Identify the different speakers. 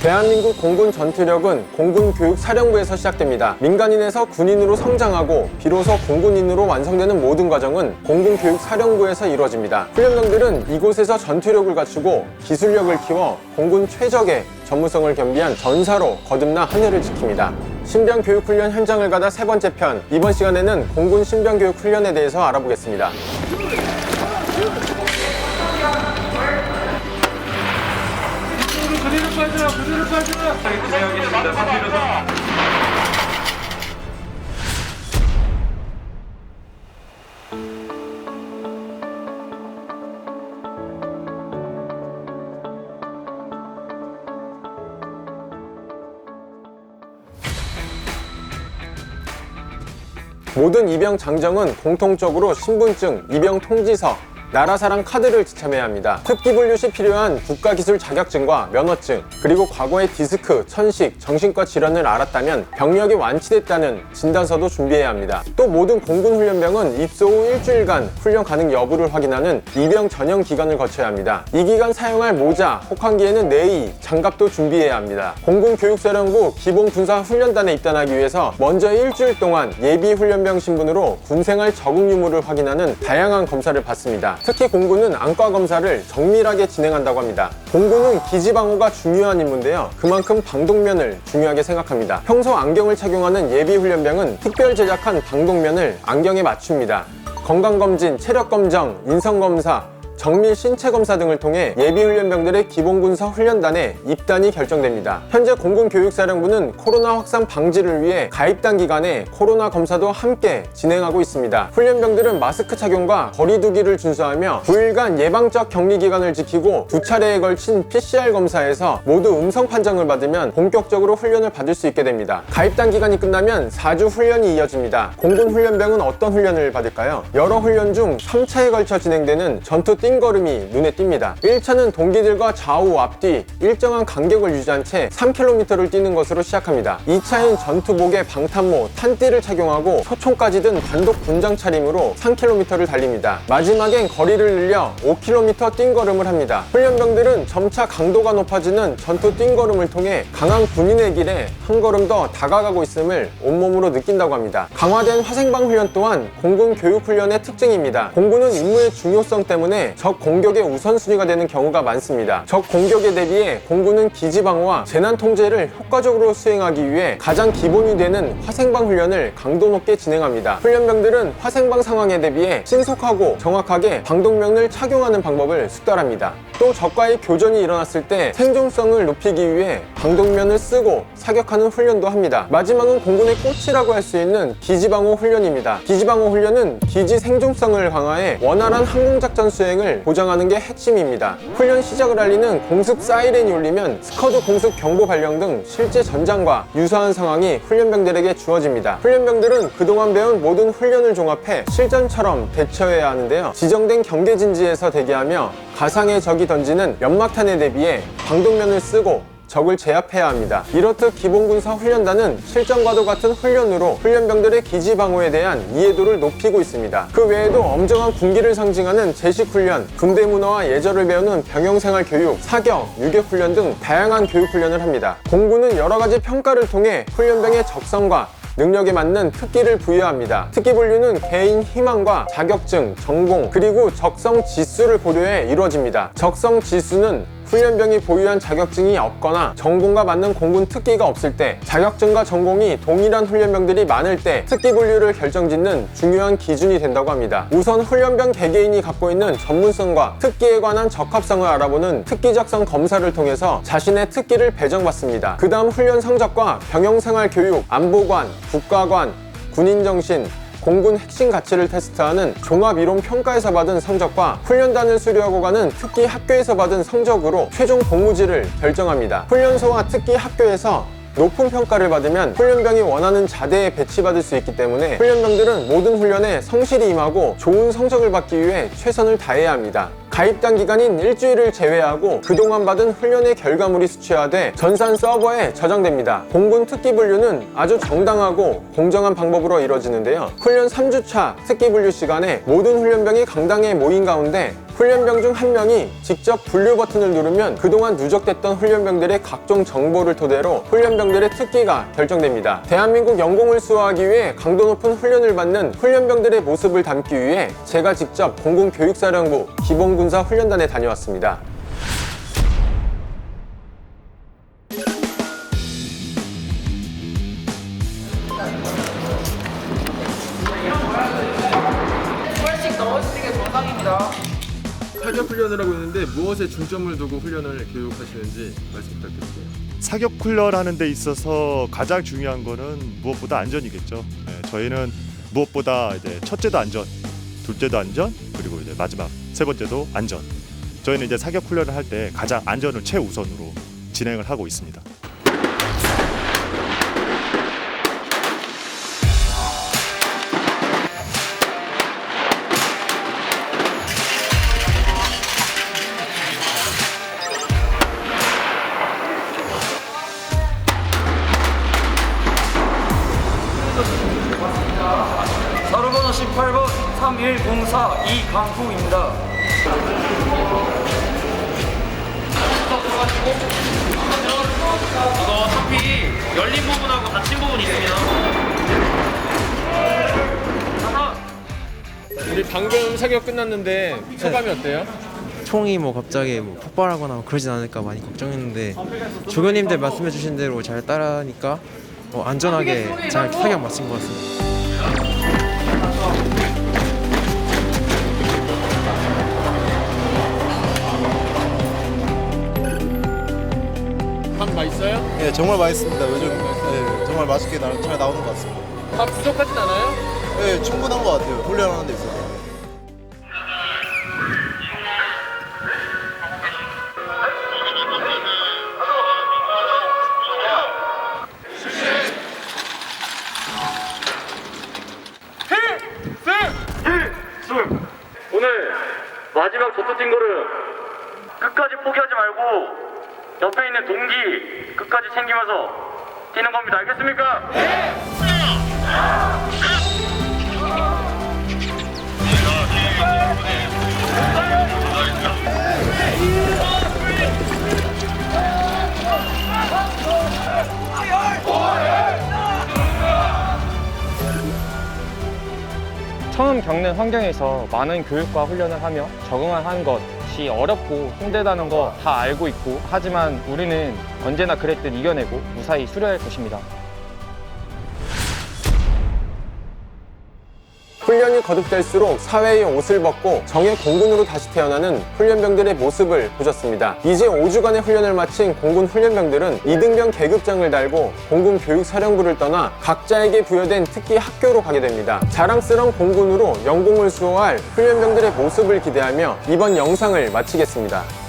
Speaker 1: 대한민국 공군 전투력은 공군 교육 사령부에서 시작됩니다. 민간인에서 군인으로 성장하고 비로소 공군인으로 완성되는 모든 과정은 공군 교육 사령부에서 이루어집니다. 훈련병들은 이곳에서 전투력을 갖추고 기술력을 키워 공군 최적의 전무성을 겸비한 전사로 거듭나 하늘을 지킵니다. 신병 교육 훈련 현장을 가다 세 번째 편 이번 시간에는 공군 신병 교육 훈련에 대해서 알아보겠습니다.
Speaker 2: 빠져. 이렇게 되어있습니다. 상태로서.
Speaker 1: 모든 입영 장정은 공통적으로 신분증, 입영 통지서, 나라사랑 카드를 지참해야 합니다. 특기 분류 시 필요한 국가기술 자격증과 면허증, 그리고 과거의 디스크, 천식, 정신과 질환을 알았다면 병력이 완치됐다는 진단서도 준비해야 합니다. 또 모든 공군 훈련병은 입소 후 일주일간 훈련 가능 여부를 확인하는 입영 전형 기간을 거쳐야 합니다. 이 기간 사용할 모자, 혹한기에는 내의, 장갑도 준비해야 합니다. 공군교육사령부 기본군사훈련단에 입단하기 위해서 먼저 일주일 동안 예비훈련병 신분으로 군생활 적응 유무를 확인하는 다양한 검사를 받습니다. 특히 공군은 안과 검사를 정밀하게 진행한다고 합니다. 공군은 기지방호가 중요한 임무인데요. 그만큼 방독면을 중요하게 생각합니다. 평소 안경을 착용하는 예비훈련병은 특별 제작한 방독면을 안경에 맞춥니다. 건강검진, 체력검정, 인성검사, 정밀 신체 검사 등을 통해 예비 훈련병들의 기본군사 훈련단에 입단이 결정됩니다. 현재 공군교육사령부는 코로나 확산 방지를 위해 가입단 기간에 코로나 검사도 함께 진행하고 있습니다. 훈련병들은 마스크 착용과 거리두기를 준수하며 9일간 예방적 격리 기간을 지키고 두 차례에 걸친 PCR 검사에서 모두 음성 판정을 받으면 본격적으로 훈련을 받을 수 있게 됩니다. 가입단 기간이 끝나면 4주 훈련이 이어집니다. 공군 훈련병은 어떤 훈련을 받을까요? 여러 훈련 중 3차에 걸쳐 진행되는 전투 띵걸음이 눈에 띕니다. 1차는 동기들과 좌우 앞뒤 일정한 간격을 유지한 채 3km를 뛰는 것으로 시작합니다. 2차엔 전투복에 방탄모, 탄띠를 착용하고 소총까지 든 단독 군장 차림으로 3km를 달립니다. 마지막엔 거리를 늘려 5km 띵걸음을 합니다. 훈련병들은 점차 강도가 높아지는 전투 띵걸음을 통해 강한 군인의 길에 한 걸음 더 다가가고 있음을 온몸으로 느낀다고 합니다. 강화된 화생방 훈련 또한 공군 교육 훈련의 특징입니다. 공군은 임무의 중요성 때문에 적 공격의 우선순위가 되는 경우가 많습니다. 적 공격에 대비해 공군은 기지 방어와 재난 통제를 효과적으로 수행하기 위해 가장 기본이 되는 화생방 훈련을 강도 높게 진행합니다. 훈련병들은 화생방 상황에 대비해 신속하고 정확하게 방독면을 착용하는 방법을 숙달합니다. 또 적과의 교전이 일어났을 때 생존성을 높이기 위해 방독면을 쓰고 사격하는 훈련도 합니다. 마지막은 공군의 꽃이라고 할 수 있는 기지방어 훈련입니다. 기지방어 훈련은 기지 생존성을 강화해 원활한 항공작전 수행을 보장하는 게 핵심입니다. 훈련 시작을 알리는 공습 사이렌이 울리면 스커드 공습 경보 발령 등 실제 전장과 유사한 상황이 훈련병들에게 주어집니다. 훈련병들은 그동안 배운 모든 훈련을 종합해 실전처럼 대처해야 하는데요. 지정된 경계 진지에서 대기하며 가상의 적이 던지는 연막탄에 대비해 방독면을 쓰고 적을 제압해야 합니다. 이렇듯 기본군사 훈련단은 실전과도 같은 훈련으로 훈련병들의 기지 방어에 대한 이해도를 높이고 있습니다. 그 외에도 엄정한 군기를 상징하는 제식 훈련, 군대 문화와 예절을 배우는 병영생활 교육, 사격, 유격 훈련 등 다양한 교육 훈련을 합니다. 공군은 여러 가지 평가를 통해 훈련병의 적성과 능력에 맞는 특기를 부여합니다. 특기 분류는 개인 희망과 자격증, 전공, 그리고 적성 지수를 고려해 이루어집니다. 적성 지수는 훈련병이 보유한 자격증이 없거나 전공과 맞는 공군 특기가 없을 때 자격증과 전공이 동일한 훈련병들이 많을 때 특기 분류를 결정짓는 중요한 기준이 된다고 합니다. 우선 훈련병 개개인이 갖고 있는 전문성과 특기에 관한 적합성을 알아보는 특기적성 검사를 통해서 자신의 특기를 배정받습니다. 그 다음 훈련 성적과 병영생활 교육, 안보관, 국가관, 군인정신, 공군 핵심 가치를 테스트하는 종합 이론 평가에서 받은 성적과 훈련단을 수료하고 가는 특기 학교에서 받은 성적으로 최종 복무지를 결정합니다. 훈련소와 특기 학교에서 높은 평가를 받으면 훈련병이 원하는 자대에 배치받을 수 있기 때문에 훈련병들은 모든 훈련에 성실히 임하고 좋은 성적을 받기 위해 최선을 다해야 합니다. 가입단 기간인 일주일을 제외하고 그동안 받은 훈련의 결과물이 수치화돼 전산 서버에 저장됩니다. 공군 특기 분류는 아주 정당하고 공정한 방법으로 이루어지는데요. 훈련 3주차 특기 분류 시간에 모든 훈련병이 강당에 모인 가운데 훈련병 중 한 명이 직접 분류 버튼을 누르면 그동안 누적됐던 훈련병들의 각종 정보를 토대로 훈련병들의 특기가 결정됩니다. 대한민국 영공을 수호하기 위해 강도 높은 훈련을 받는 훈련병들의 모습을 담기 위해 제가 직접 공군교육사령부 기본군사 훈련단에 다녀왔습니다.
Speaker 3: 사격 훈련을 하고 있는데 무엇에 중점을 두고 훈련을 교육하시는지 말씀 부탁드릴게요.
Speaker 4: 사격 훈련하는 데 있어서 가장 중요한 거는 무엇보다 안전이겠죠. 네, 저희는 무엇보다 이제 첫째도 안전, 둘째도 안전, 그리고 이제 마지막 세 번째도 안전. 저희는 이제 사격 훈련을 할 때 가장 안전을 최우선으로 진행을 하고 있습니다.
Speaker 5: 3104 이강구입니다.
Speaker 2: 이거 어차피 열린 부분하고 닫힌 부분이 있습니다.
Speaker 3: 우리 방금 사격 끝났는데 소감이 어때요?
Speaker 6: 총이 뭐 갑자기 뭐 폭발하거나 뭐 그러진 않을까 많이 걱정했는데 조교님들 말씀해 주신 대로 잘 따라하니까 어, 안전하게 잘 사격 마친 것 같습니다.
Speaker 3: 밥 맛있어요?
Speaker 7: 예, 정말 맛있습니다. 요즘 예, 정말 맛있게 나, 잘 나오는 것 같습니다.
Speaker 3: 밥 부족하진 않아요?
Speaker 7: 예, 충분한 것 같아요. 훈련하는 데 있어서.
Speaker 5: 옆에 있는 동기 끝까지 챙기면서 뛰는 겁니다. 알겠습니까?
Speaker 8: 처음 겪는 환경에서 많은 교육과 훈련을 하며 적응하는 것 이 어렵고 힘들다는 거 다 알고 있고 하지만 우리는 언제나 그랬듯 이겨내고 무사히 수료할 것입니다.
Speaker 1: 훈련이 거듭될수록 사회의 옷을 벗고 정예 공군으로 다시 태어나는 훈련병들의 모습을 보셨습니다. 이제 5주간의 훈련을 마친 공군 훈련병들은 이등병 계급장을 달고 공군 교육사령부를 떠나 각자에게 부여된 특기 학교로 가게 됩니다. 자랑스러운 공군으로 영공을 수호할 훈련병들의 모습을 기대하며 이번 영상을 마치겠습니다.